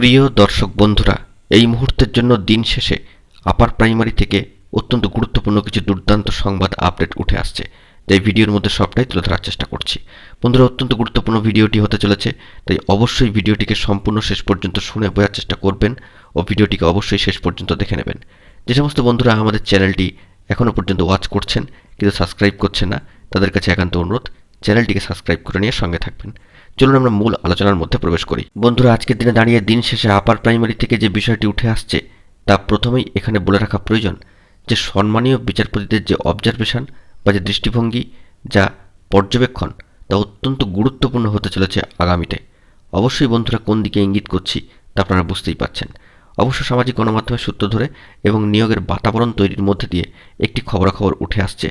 প্রিয় দর্শক বন্ধুরা, এই মুহূর্তের জন্য দিন শেষে আপার প্রাইমারি থেকে অত্যন্ত গুরুত্বপূর্ণ কিছু দুর্দান্ত সংবাদ আপডেট উঠে আসছে। তাই ভিডিওর মধ্যে সবটাই তুলে ধরার চেষ্টা করছি। বন্ধুরা, অত্যন্ত গুরুত্বপূর্ণ ভিডিওটি হতে চলেছে, তাই অবশ্যই ভিডিওটিকে সম্পূর্ণ শেষ পর্যন্ত শুনে বোঝার চেষ্টা করবেন ও ভিডিওটিকে অবশ্যই শেষ পর্যন্ত দেখে নেবেন। যে সমস্ত বন্ধুরা আমাদের চ্যানেলটি এখনও পর্যন্ত ওয়াচ করছেন, কিন্তু সাবস্ক্রাইব করছেন না, তাদের কাছে একান্ত অনুরোধ চ্যানেলটিকে সাবস্ক্রাইব করে নিয়ে সঙ্গে থাকবেন। চলুন আমরা মূল আলোচনার মধ্যে প্রবেশ করি। বন্ধুরা, আজকের দিনে দাঁড়িয়ে দিন শেষে আপার প্রাইমারি থেকে যে বিষয়টি উঠে আসছে, তা প্রথমেই এখানে বলে রাখা প্রয়োজন যে সম্মানীয় বিচারপতিদের যে অবজারভেশন বা যে দৃষ্টিভঙ্গি, যা পর্যবেক্ষণ তা অত্যন্ত গুরুত্বপূর্ণ হতে চলেছে আগামীতে। অবশ্যই বন্ধুরা কোন দিকে ইঙ্গিত করছি তা আপনারা বুঝতেই পারছেন। অবশ্য সামাজিক গণমাধ্যমের সূত্র ধরে এবং নিয়োগের বাতাবরণ তৈরির মধ্যে দিয়ে একটি খবরাখবর উঠে আসছে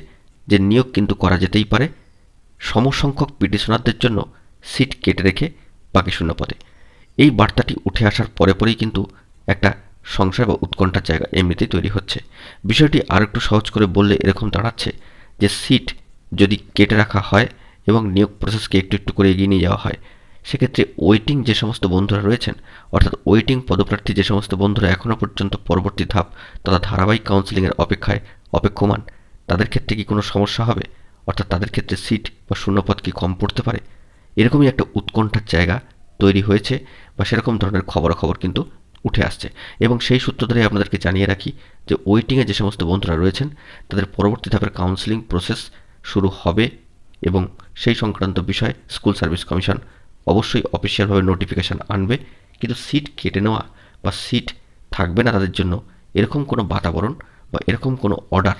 যে নিয়োগ কিন্তু করা যেতেই পারে সমসংখ্যক পিটিশনারদের জন্য সিট কেটে রেখে বাকি শূন্য পদে এই বার্তাটি উঠে আসার পরে পরেই কিন্তু একটা সংশয় বা উৎকণ্ঠার জায়গা এমনিতেই তৈরি হচ্ছে। বিষয়টি আর একটু সহজ করে বললে এরকম দাঁড়াচ্ছে যে সিট যদি কেটে রাখা হয় এবং নিয়োগ প্রসেসকে একটু একটু করে এগিয়ে নিয়ে যাওয়া হয়, সেক্ষেত্রে ওয়েটিং যে সমস্ত বন্ধুরা রয়েছেন, অর্থাৎ ওয়েটিং পদপ্রার্থী যে সমস্ত বন্ধুরা এখনও পর্যন্ত পরবর্তী ধাপ তথা ধারাবাহিক কাউন্সিলিংয়ের অপেক্ষায় অপেক্ষমান, তাদের ক্ষেত্রে কি কোনো সমস্যা হবে? অর্থাৎ তাদের ক্ষেত্রে সিট বা শূন্যপদ কি কম পড়তে পারে? এরকমই একটা উৎকণ্ঠার জায়গা তৈরি হয়েছে বা সেরকম ধরনের খবরাখবর কিন্তু উঠে আসছে। এবং সেই সূত্র ধরে আপনাদেরকে জানিয়ে রাখি যে ওয়েটিংয়ে যে সমস্ত বন্ধুরা রয়েছেন, তাদের পরবর্তী ধাপের কাউন্সিলিং প্রসেস শুরু হবে এবং সেই সংক্রান্ত বিষয়ে স্কুল সার্ভিস কমিশন অবশ্যই অফিসিয়ালভাবে নোটিফিকেশান আনবে। কিন্তু সিট কেটে নেওয়া বা সিট থাকবে না তাদের জন্য এরকম কোনো বাতাবরণ বা এরকম কোনো অর্ডার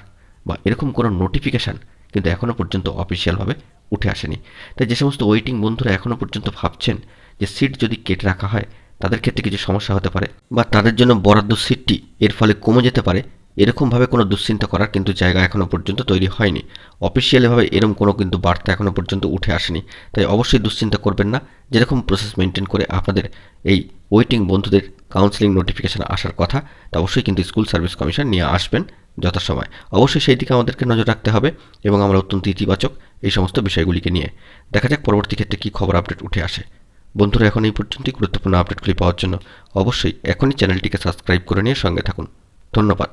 বা এরকম কোনো নোটিফিকেশান কিন্তু এখনও পর্যন্ত অফিসিয়ালভাবে উঠে আসেনি। তাই যে সমস্ত ওয়েটিং বন্ধুরা এখনও পর্যন্ত ভাবছেন যে সিট যদি কেটে রাখা হয়, তাদের ক্ষেত্রে কিছু সমস্যা হতে পারে বা তাদের জন্য বরাদ্দ সিটটি এর ফলে কমে যেতে পারে, এরকমভাবে কোনো দুশ্চিন্তা করার কিন্তু জায়গা এখনও পর্যন্ত তৈরি হয়নি। অফিসিয়ালিভাবে এরকম কোনো কিন্তু বার্তা এখনও পর্যন্ত উঠে আসেনি। তাই অবশ্যই দুশ্চিন্তা করবেন না। যেরকম প্রসেস মেনটেন করে আপনাদের এই ওয়েটিং বন্ধুদের কাউন্সিলিং নোটিফিকেশান আসার কথা, তা অবশ্যই কিন্তু স্কুল সার্ভিস কমিশন নিয়ে আসবেন। যথাসময়। অবশ্যই সেই দিকে আমাদেরকে নজর রাখতে হবে এবং আমরা অত্যন্ত ইতিবাচক এই সমস্ত বিষয়গুলিকে নিয়ে। দেখা যাক পরবর্তী ক্ষেত্রে কী খবর আপডেট উঠে আসে। বন্ধুরা, এখন এই পর্যন্তই গুরুত্বপূর্ণ আপডেটগুলি পাওয়ার জন্য অবশ্যই এখনই চ্যানেলটিকে সাবস্ক্রাইব করে নিয়ে সঙ্গে থাকুন। ধন্যবাদ।